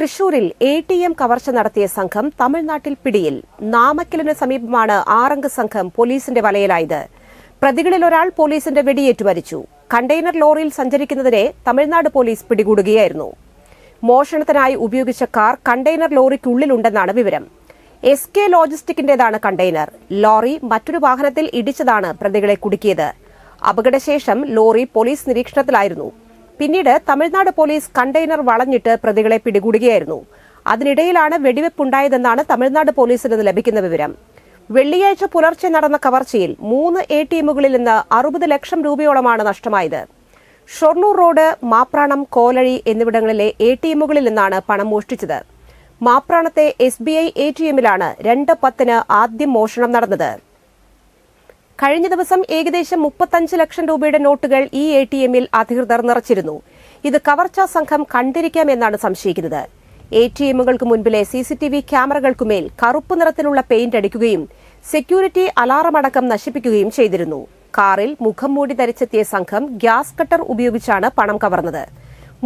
തൃശൂരിൽ A T M കവർച്ച നടത്തിയ സംഘം തമിഴ്നാട്ടിൽ പിടിയിൽ. നാമക്കലിന് സമീപമാണ് ആറംഗ സംഘം പോലീസിന്റെ വലയിലായത്. പ്രതികളിൽ ഒരാൾ പോലീസിന്റെ വെടിയേറ്റു മരിച്ചു. കണ്ടെയ്നർ ലോറിയിൽ സഞ്ചരിക്കുന്നതിനെ തമിഴ്നാട് പോലീസ് പിടികൂടുകയായിരുന്നു. മോഷണത്തിനായി ഉപയോഗിച്ച കാർ കണ്ടെയ്നർ ലോറിക്കുള്ളിലുണ്ടെന്നാണ് വിവരം. എസ് കെ ലോജിസ്റ്റിക്കിന്റേതാണ് കണ്ടെയ്നർ. ലോറി മറ്റൊരു വാഹനത്തിൽ ഇടിച്ചതാണ് പ്രതികളെ കുടുക്കിയത്. അപകടശേഷം ലോറി പോലീസ് നിരീക്ഷണത്തിലായിരുന്നു. പിന്നീട് തമിഴ്നാട് പോലീസ് കണ്ടെയ്നർ വളഞ്ഞിട്ട് പ്രതികളെ പിടികൂടുകയായിരുന്നു. അതിനിടയിലാണ് വെടിവെപ്പുണ്ടായതെന്നാണ് തമിഴ്നാട് പോലീസിൽ നിന്ന് ലഭിക്കുന്ന വിവരം. വെള്ളിയാഴ്ച പുലർച്ചെ നടന്ന കവർച്ചയിൽ മൂന്ന് എ ടി എമ്മുകളിൽ നിന്ന് അറുപത് ലക്ഷം രൂപയോളമാണ് നഷ്ടമായത്. ഷൊർണൂർ റോഡ് മാപ്രാണം കോലഴി എന്നിവിടങ്ങളിലെ എ ടി എമ്മുകളിൽ നിന്നാണ് പണം മോഷ്ടിച്ചത്. മാപ്രാണത്തെ S B I A T എമ്മിലാണ് രണ്ട് പത്തിന് ആദ്യം മോഷണം നടന്നത്. കഴിഞ്ഞ ദിവസം ഏകദേശം മുപ്പത്തഞ്ച് ലക്ഷം രൂപയുടെ നോട്ടുകൾ ഈ എ ടി എമ്മിൽ അധികൃതർ നിറച്ചിരുന്നു. ഇത് കവർച്ചാ സംഘം കണ്ടിരിക്കാമെന്നാണ് സംശയിക്കുന്നത്. എ ടി എമ്മുകൾക്ക് മുൻപിലെ സി സി ടി വി ക്യാമറകൾക്കുമേൽ കറുപ്പ് നിറത്തിലുള്ള പെയിന്റ് അടിക്കുകയും സെക്യൂരിറ്റി അലാറം അടക്കം നശിപ്പിക്കുകയും ചെയ്തിരുന്നു. കാറിൽ മുഖം മൂടി ധരിച്ചെത്തിയ സംഘം ഗ്യാസ് കട്ടർ ഉപയോഗിച്ചാണ് പണം കവർന്നത്.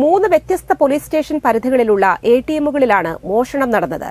മൂന്ന് വ്യത്യസ്ത പോലീസ് സ്റ്റേഷൻ പരിധികളിലുള്ള എ ടി എമ്മുകളിലാണ് മോഷണം നടന്നത്.